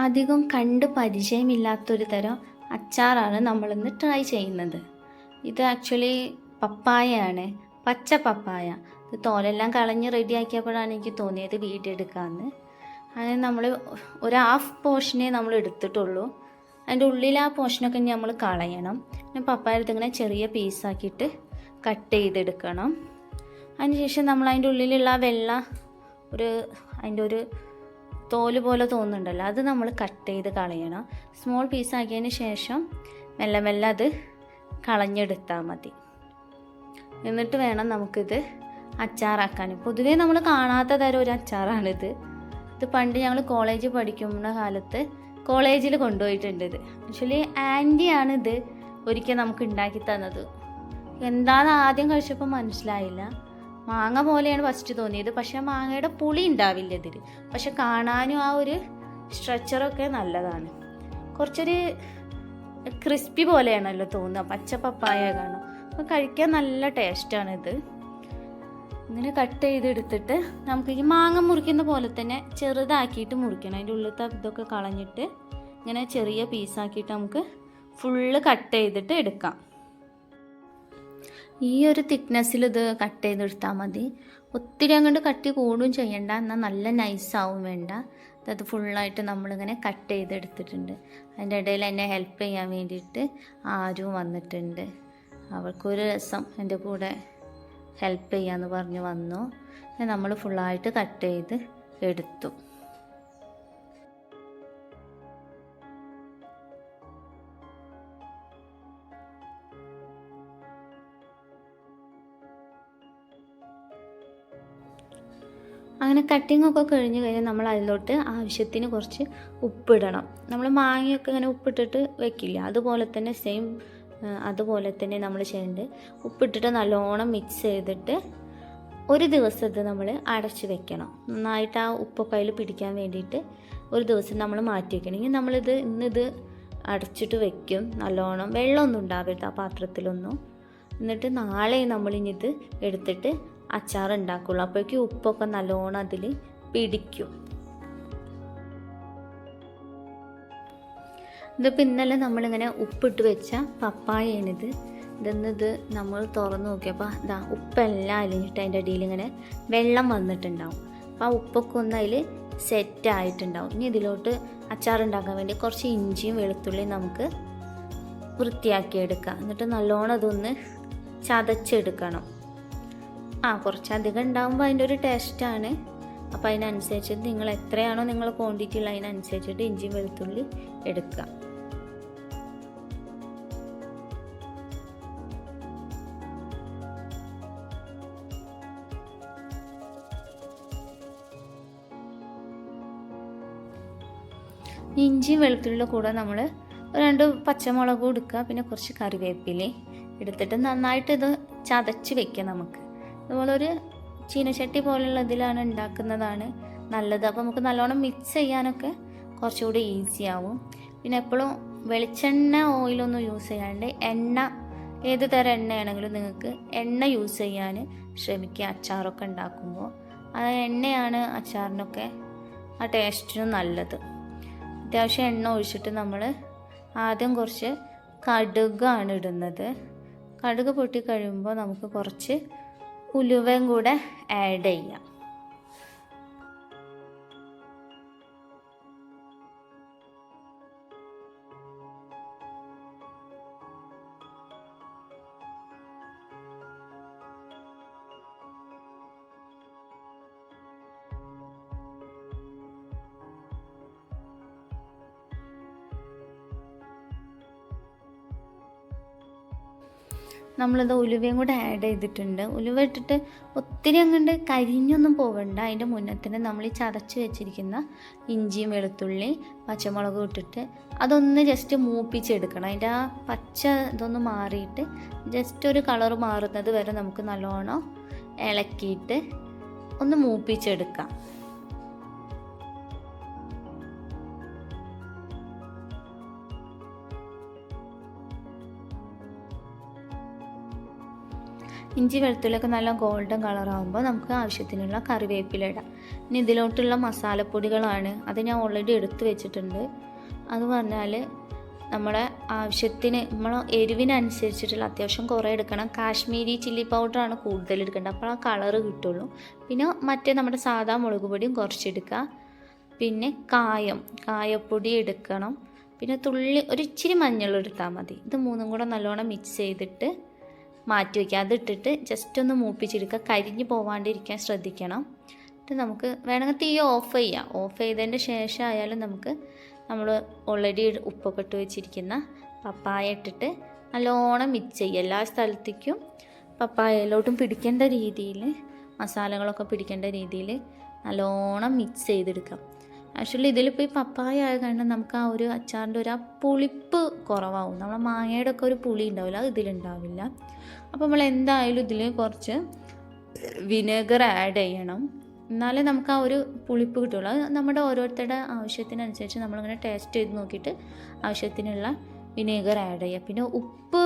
അധികം കണ്ട് പരിചയമില്ലാത്തൊരു തരം അച്ചാറാണ് നമ്മളിന്ന് ട്രൈ ചെയ്യുന്നത്. ഇത് ആക്ച്വലി പപ്പായയാണ് പച്ച പപ്പായ. ഇത് തോലെല്ലാം കളഞ്ഞ് റെഡിയാക്കിയപ്പോഴാണ് എനിക്ക് തോന്നിയത് വീഡിയോ എടുക്കാമെന്ന് അങ്ങനെ നമ്മൾ ഒരു ഹാഫ് പോർഷനെ നമ്മൾ എടുത്തിട്ടുള്ളൂ. അതിന്റെ ഉള്ളിൽ ആ പോർഷനൊക്കെ നമ്മൾ കളയണം. പിന്നെ പപ്പായ എടുത്ത് ഇങ്ങനെ ചെറിയ പീസാക്കിയിട്ട് കട്ട് ചെയ്തെടുക്കണം. അതിനുശേഷം നമ്മൾ അതിന്റെ ഉള്ളിലുള്ള വെള്ള ഒരു അതിന്റെ ഒരു തോൽ പോലെ തോന്നുന്നുണ്ടല്ലോ അത് നമ്മൾ കട്ട് ചെയ്ത് കളയണം. സ്മോൾ പീസ് പീസാക്കിയതിന് ശേഷം മെല്ലെ മെല്ലെ അത് കളഞ്ഞെടുത്താൽ മതി. എന്നിട്ട് വേണം നമുക്കിത് അച്ചാറാക്കാൻ. പൊതുവേ നമ്മൾ കാണാത്ത തരം ഒരു അച്ചാറാണിത് ഇത്. പണ്ട് ഞങ്ങൾ കോളേജിൽ പഠിക്കുന്ന കാലത്ത് കോളേജിൽ കൊണ്ടുപോയിട്ടുണ്ട് ഇത്. ആക്ച്വലി ആന്റിയാണ് ഇത് ഒരിക്കൽ നമുക്ക് ഉണ്ടാക്കി തന്നത്. എന്താണെന്ന് ആദ്യം കഴിച്ചപ്പോൾ മനസ്സിലായില്ല. മാങ്ങ പോലെയാണ് ഫസ്റ്റ് തോന്നിയത്. പക്ഷെ മാങ്ങയുടെ പുളി ഉണ്ടാവില്ല ഇതിൽ പക്ഷെ കാണാനും ആ ഒരു സ്ട്രക്ചറൊക്കെ നല്ലതാണ്. കുറച്ചൊരു ക്രിസ്പി പോലെയാണല്ലോ തോന്നുക. പച്ച പപ്പായ കാണാം. അപ്പോൾ കഴിക്കാൻ നല്ല ടേസ്റ്റാണിത് ഇങ്ങനെ കട്ട് ചെയ്തെടുത്തിട്ട് നമുക്ക് ഈ മാങ്ങ മുറിക്കുന്ന പോലെ തന്നെ ചെറുതാക്കിയിട്ട് മുറിക്കണം. അതിന്റെ ഉള്ളിലത്തെ ഇതൊക്കെ കളഞ്ഞിട്ട് ഇങ്ങനെ ചെറിയ പീസാക്കിയിട്ട് നമുക്ക് ഫുള്ള് കട്ട് ചെയ്തിട്ട് എടുക്കാം. ഈ ഒരു തിക്നെസ്സിൽ ഇത് കട്ട് ചെയ്തെടുത്താൽ മതി. ഒത്തിരി അങ്ങോട്ട് കട്ടി കൂടുകയും ചെയ്യണ്ട. എന്നാൽ നല്ല നൈസാവും വേണ്ട. അത് ഫുള്ളായിട്ട് നമ്മളിങ്ങനെ കട്ട് ചെയ്തെടുത്തിട്ടുണ്ട്. അതിന്റെ ഇടയിൽ എന്നെ ഹെൽപ്പ് ചെയ്യാൻ വേണ്ടിയിട്ട് ആരും വന്നിട്ടുണ്ട്. അവൾക്കൊരു രസം എന്റെ കൂടെ ഹെൽപ്പ് ചെയ്യാമെന്ന് പറഞ്ഞ് വന്നു. നമ്മൾ ഫുള്ളായിട്ട് കട്ട് ചെയ്ത് എടുത്തു. അങ്ങനെ കട്ടിംഗ് ഒക്കെ കഴിഞ്ഞ് കഴിഞ്ഞാൽ നമ്മൾ അതിലോട്ട് ആവശ്യത്തിന് കുറച്ച് ഉപ്പിടണം. നമ്മൾ മാങ്ങയൊക്കെ ഇങ്ങനെ ഉപ്പിട്ടിട്ട് വെക്കില്ല അതുപോലെ തന്നെ സെയിം അതുപോലെ തന്നെ നമ്മൾ ചെയ്യേണ്ടത് ഉപ്പിട്ടിട്ട് നല്ലോണം മിക്സ് ചെയ്തിട്ട് ഒരു ദിവസം ഇത് നമ്മൾ അടച്ച് വെക്കണം. നന്നായിട്ട് ആ ഉപ്പൊക്കെ അതിൽ പിടിക്കാൻ വേണ്ടിയിട്ട് ഒരു ദിവസം നമ്മൾ മാറ്റി വെക്കണം. ഇനി നമ്മളിത് ഇന്നിത് അടച്ചിട്ട് വെക്കും. നല്ലോണം വെള്ളമൊന്നും ഉണ്ടാവരുത് ആ പാത്രത്തിലൊന്നും. എന്നിട്ട് നാളെ നമ്മളിനിത് എടുത്തിട്ട് അച്ചാർ ഉണ്ടാക്കുള്ളൂ അപ്പോഴേക്കും ഉപ്പൊക്കെ നല്ലോണം അതിൽ പിടിക്കും. ഇതിപ്പോൾ ഇന്നലെ നമ്മളിങ്ങനെ ഉപ്പിട്ട് വെച്ച പപ്പായയാണിത്. ഇതെന്നിത് നമ്മൾ തുറന്ന് നോക്കിയപ്പോൾ ഇതാ ഉപ്പെല്ലാം അലിഞ്ഞിട്ട് അതിന്റെ അടിയിൽ ഇങ്ങനെ വെള്ളം വന്നിട്ടുണ്ടാവും. അപ്പോൾ ആ ഉപ്പൊക്കെ ഒന്ന് അതിൽ സെറ്റായിട്ടുണ്ടാവും ഇനി ഇതിലോട്ട് അച്ചാർ ഉണ്ടാക്കാൻ വേണ്ടി കുറച്ച് ഇഞ്ചിയും വെളുത്തുള്ളിയും നമുക്ക് വൃത്തിയാക്കിയെടുക്കാം. എന്നിട്ട് നല്ലോണം അതൊന്ന് ചതച്ചെടുക്കണം. ആ കുറച്ചധികം ഉണ്ടാകുമ്പോൾ അതിന്റെ ഒരു ടേസ്റ്റാണ് അപ്പോൾ അതിനനുസരിച്ചിട്ട് നിങ്ങൾ എത്രയാണോ നിങ്ങൾ ക്വാണ്ടിറ്റി ഉള്ളത് അതിനനുസരിച്ചിട്ട് ഇഞ്ചി വെളുത്തുള്ളി എടുക്കുക. ഇഞ്ചി വെളുത്തുള്ളി കൂടെ നമ്മൾ രണ്ട് പച്ചമുളകും എടുക്കുക പിന്നെ കുറച്ച് കറിവേപ്പില എടുത്തിട്ട് നന്നായിട്ട് ഇത് ചതച്ച് വെക്കുക നമുക്ക്. ഒരു ചീനച്ചട്ടി പോലുള്ള ഇതിലാണ് ഉണ്ടാക്കുന്നതാണ് നല്ലത്. അപ്പോൾ നമുക്ക് നല്ലോണം മിക്സ് ചെയ്യാനൊക്കെ കുറച്ചുകൂടി ഈസി ആവും. പിന്നെ എപ്പോഴും വെളിച്ചെണ്ണ ഓയിലൊന്നും യൂസ് ചെയ്യാണ്ട് എണ്ണ ഏത് തരം എണ്ണയാണെങ്കിലും നിങ്ങൾക്ക് എണ്ണ യൂസ് ചെയ്യാൻ ശ്രമിക്കുക. അച്ചാറൊക്കെ ഉണ്ടാക്കുമ്പോൾ. ആ എണ്ണയാണ് അച്ചാറിനൊക്കെ ആ ടേസ്റ്റിന് നല്ലത്. അത്യാവശ്യം എണ്ണ ഒഴിച്ചിട്ട് നമ്മൾ ആദ്യം കുറച്ച് കടുകാണ് ഇടുന്നത്. കടുക് പൊട്ടി കഴിയുമ്പോൾ നമുക്ക് കുറച്ച് ഉലുവയും കൂടെ ആഡ് ചെയ്യാം. നമ്മളിത് ഉലുവയും കൂടെ ആഡ് ചെയ്തിട്ടുണ്ട്. ഉലുവ ഇട്ടിട്ട് ഒത്തിരി അങ്ങോട്ട് കരിഞ്ഞൊന്നും പോകണ്ട അതിന്റെ മുന്നേ തന്നെ നമ്മൾ ഈ ചതച്ച് വെച്ചിരിക്കുന്ന ഇഞ്ചിയും വെളുത്തുള്ളി പച്ചമുളകും ഇട്ടിട്ട് അതൊന്ന് ജസ്റ്റ് മൂപ്പിച്ചെടുക്കണം. അതിന്റെ ആ പച്ച ഇതൊന്ന് മാറിയിട്ട് ജസ്റ്റ് ഒരു കളർ മാറുന്നത് വരെ നമുക്ക് നല്ലോണം ഇളക്കിയിട്ട് ഒന്ന് മൂപ്പിച്ചെടുക്കാം. ഇഞ്ചി വെളുത്തുള്ളിയൊക്കെ നല്ല ഗോൾഡൻ കളറാകുമ്പോൾ നമുക്ക് ആവശ്യത്തിനുള്ള കറിവേപ്പില ഇടാം. ഇനി ഇതിലോട്ടുള്ള മസാലപ്പൊടികളാണ് അത് ഞാൻ ഓൾറെഡി എടുത്തു വെച്ചിട്ടുണ്ട്. അത് പറഞ്ഞാൽ നമ്മുടെ ആവശ്യത്തിന് നമ്മൾ എരിവിനനുസരിച്ചിട്ടുള്ള അത്യാവശ്യം കുറേ എടുക്കണം. കാശ്മീരി ചില്ലി പൗഡറാണ് കൂടുതൽ എടുക്കേണ്ടത്. അപ്പോൾ ആ കളറ് കിട്ടുള്ളൂ. പിന്നെ മറ്റേ നമ്മുടെ സാധാ മുളക് പൊടിയും കുറച്ചെടുക്കുക പിന്നെ കായം കായപ്പൊടി എടുക്കണം. പിന്നെ തുള്ളി ഒരു ഇച്ചിരി മഞ്ഞൾ എടുത്താൽ മതി. ഇത് മൂന്നും കൂടെ നല്ലോണം മിക്സ് ചെയ്തിട്ട് മാറ്റി വയ്ക്കുക. അതിട്ടിട്ട് ജസ്റ്റ് ഒന്ന് മൂപ്പിച്ചെടുക്കുക. കരിഞ്ഞ് പോവാണ്ടിരിക്കാൻ ശ്രദ്ധിക്കണം. എന്നിട്ട് നമുക്ക് വേണമെങ്കിൽ തീ ഓഫ് ചെയ്യാം. ഓഫ് ചെയ്തതിന്റെ ശേഷം ആയാലും നമുക്ക് നമ്മൾ ഓൾറെഡി ഉപ്പൊക്കെ ഇട്ട് വെച്ചിരിക്കുന്ന പപ്പായ ഇട്ടിട്ട് നല്ലോണം മിക്സ് ചെയ്യുക. എല്ലാ സ്ഥലത്തേക്കും പപ്പായയിലോട്ടും പിടിക്കേണ്ട രീതിയിൽ മസാലകളൊക്കെ പിടിക്കേണ്ട രീതിയിൽ നല്ലോണം മിക്സ് ചെയ്തെടുക്കാം. ആക്ച്വലി ഇതിലിപ്പോൾ ഈ പപ്പായ ആയ കാരണം നമുക്ക് ആ ഒരു അച്ചാറിന്റെ ഒരു ആ പുളിപ്പ് കുറവാകും നമ്മളെ മാങ്ങയുടെ ഒക്കെ ഒരു പുളി ഉണ്ടാവില്ല അത് ഇതിലുണ്ടാവില്ല അപ്പോൾ നമ്മൾ എന്തായാലും ഇതിൽ കുറച്ച് വിനേഗർ ആഡ് ചെയ്യണം. എന്നാലേ നമുക്ക് ആ ഒരു പുളിപ്പ് കിട്ടുള്ളൂ. അത് നമ്മുടെ ഓരോരുത്തരുടെ ആവശ്യത്തിനനുസരിച്ച് നമ്മളിങ്ങനെ ടേസ്റ്റ് ചെയ്ത് നോക്കിയിട്ട് ആവശ്യത്തിനുള്ള വിനേഗർ ആഡ് ചെയ്യുക പിന്നെ ഉപ്പ്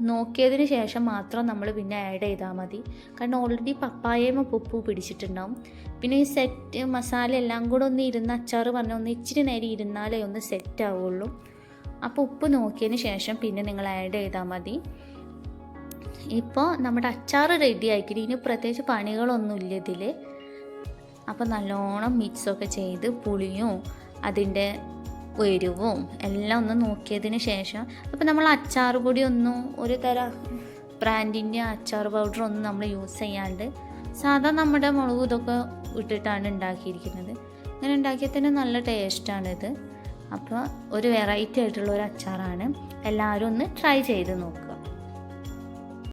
നോക്കിയതിന് ശേഷം മാത്രം നമ്മൾ പിന്നെ ആഡ് ചെയ്താൽ മതി. കാരണം ഓൾറെഡി പപ്പായയും ഉപ്പ് പിടിച്ചിട്ടുണ്ടാവും. പിന്നെ ഈ സെറ്റ് മസാല എല്ലാം കൂടെ ഒന്ന് ഇരുന്ന് അച്ചാറ് പറഞ്ഞ ഒന്ന് ഇച്ചിരി നേരം ഇരുന്നാലേ ഒന്ന് സെറ്റ് ആവുള്ളൂ. അപ്പോൾ ഉപ്പ് നോക്കിയതിന് ശേഷം പിന്നെ നിങ്ങൾ ആഡ് ചെയ്താൽ മതി. ഇപ്പോൾ നമ്മുടെ അച്ചാർ റെഡി ആക്കിയിട്ട് ഇനി പ്രത്യേകിച്ച് പണികളൊന്നുമില്ല ഇതിൽ അപ്പോൾ നല്ലോണം മിക്സൊക്കെ ചെയ്ത് പുളിയും അതിന്റെ എരിവും എല്ലാം ഒന്ന് നോക്കിയതിന് ശേഷം അപ്പോൾ നമ്മൾ അച്ചാർ പൊടി ഒന്നും ഒരു തരം ബ്രാൻഡിന്റെ അച്ചാർ പൗഡർ ഒന്നും നമ്മൾ യൂസ് ചെയ്യാണ്ട് സാധാ നമ്മുടെ മുളക് ഇതൊക്കെ ഇട്ടിട്ടാണ് ഉണ്ടാക്കിയിരിക്കുന്നത്. അങ്ങനെ ഉണ്ടാക്കിയാൽ തന്നെ നല്ല ടേസ്റ്റാണിത് അപ്പോൾ ഒരു വെറൈറ്റി ആയിട്ടുള്ള ഒരു അച്ചാറാണ്. എല്ലാവരും ഒന്ന് ട്രൈ ചെയ്ത് നോക്കുക.